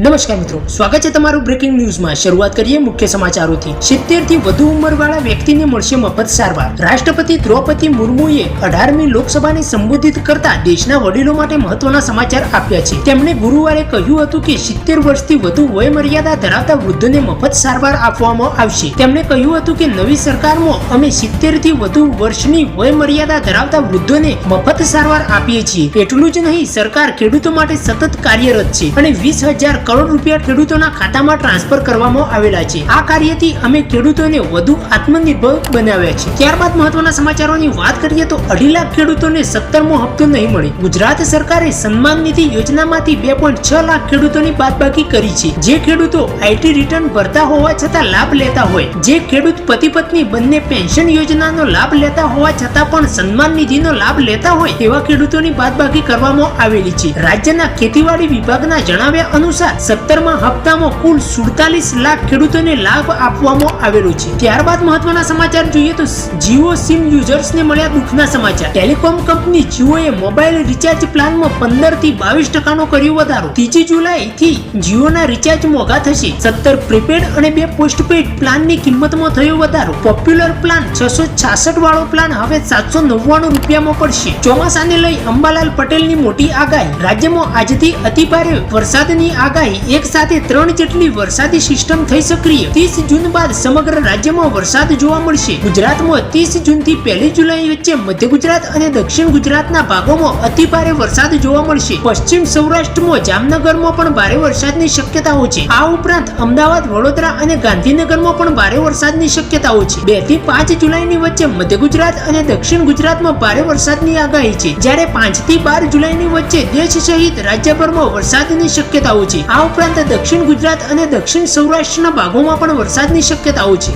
નમસ્કાર મિત્રો, સ્વાગત છે તમારું બ્રેકિંગ ન્યૂઝમાં શરૂઆત કરીએ મુખ્ય સમાચારોથી. સિત્તેરથી વધુ ઉંમરવાળા વ્યક્તિને મળશે મફત સારવાર. રાષ્ટ્રપતિ દ્રૌપદી મુર્મુએ અઢારમી લોકસભાને સંબોધિત કરતા દેશના વડીલો માટે મહત્વના સમાચાર આપ્યા છે. તેમણે ગુરુવારે કહ્યું હતું કે સિત્તેર વર્ષથી વધુ વય મર્યાદા ધરાવતા વૃદ્ધોને મફત સારવાર આપવામાં આવશે. તેમણે કહ્યું હતું કે નવી સરકારમાં અમે સિત્તેરથી વધુ વર્ષની વય મર્યાદા ધરાવતા વૃદ્ધોને મફત સારવાર આપીએ છીએ. એટલું જ નહીં, સરકાર ખેડૂતો માટે સતત કાર્યરત છે અને વીસ હજાર કરોડ રૂપિયા ખેડૂતોના ખાતામાં ટ્રાન્સફર કરવામાં આવેલા છે. આ કાર્યથી અમે ખેડૂતોને વધુ આત્મનિર્ભર બનાવ્યા છે. ત્યારબાદ મહત્વના સમાચારોની વાત કરીએ તો અઢી લાખ ખેડૂતોને સત્તરમો હપ્તો નહીં મળે. ગુજરાત સરકારે સન્માન નિધિ યોજનામાંથી બે પોઈન્ટ છ લાખ ખેડૂતોની બાદબાકી કરી છે. જે ખેડૂતો આઈટી રિટર્ન ભરતા હોવા છતાં લાભ લેતા હોય, જે ખેડૂત પતિ પત્ની બંને પેન્શન યોજનાનો લાભ લેતા હોવા છતાં પણ સન્માન નિધિનો લાભ લેતા હોય તેવા ખેડૂતોની બાદબાકી કરવામાં આવેલી છે. રાજ્યના ખેતીવાડી વિભાગના જણાવ્યા અનુસાર સત્તરમાં હપ્તામાં કુલ સુડતાલીસ લાખ ખેડૂતોને લાભ આપવામાં આવેલો છે. ત્યારબાદ મહત્વના સમાચાર જોઈએ તો જીઓ સિમ યુઝર્સને મળ્યા દુઃખના સમાચાર. ટેલિકોમ કંપની જીઓએ મોબાઈલ રિચાર્જ પ્લાનમાં પંદરથી બાવીસ ટકાનો કર્યો વધારો. ત્રીજી જુલાઈ થી જીઓના રિચાર્જ મોંઘા થશે. સત્તર પ્રીપેડ અને બે પોસ્ટપેડ પ્લાનની કિંમતમાં થયો વધારો. પોપ્યુલર પ્લાન છસો છાસઠ વાળો પ્લાન હવે સાતસો નવ્વાણું રૂપિયામાં પડશે. ચોમાસાને લઈ અંબાલાલ પટેલની મોટી આગાહી. રાજ્યમાં આજથી અતિભારે વરસાદની આગાહી એક સાથે ત્રણ જેટલી વરસાદી સિસ્ટમ થઈ સક્રિય. ત્રીસ જૂન બાદ સમગ્ર રાજ્યમાં વરસાદ જોવા મળશે. ગુજરાતમાં ત્રીસ જૂનથી પહેલી જુલાઈ વચ્ચે મધ્ય ગુજરાત અને દક્ષિણ ગુજરાતના ભાગોમાં અતિભારે વરસાદ જોવા મળશે. પશ્ચિમ સૌરાષ્ટ્રમાં, જામનગરમાં પણ ભારે વરસાદની શક્યતાઓ છે. આ ઉપરાંત અમદાવાદ, વડોદરા અને ગાંધીનગરમાં પણ ભારે વરસાદની શક્યતાઓ છે. બેથી પાંચ જુલાઈની વચ્ચે મધ્ય ગુજરાત અને દક્ષિણ ગુજરાતમાં ભારે વરસાદની આગાહી છે. જ્યારે પાંચથી બાર જુલાઈની વચ્ચે દેશ સહિત રાજ્યભરમાં વરસાદની શક્યતાઓ છે. આ ઉપરાંત દક્ષિણ ગુજરાત અને દક્ષિણ સૌરાષ્ટ્રના ભાગોમાં પણ વરસાદની શક્યતાઓ છે.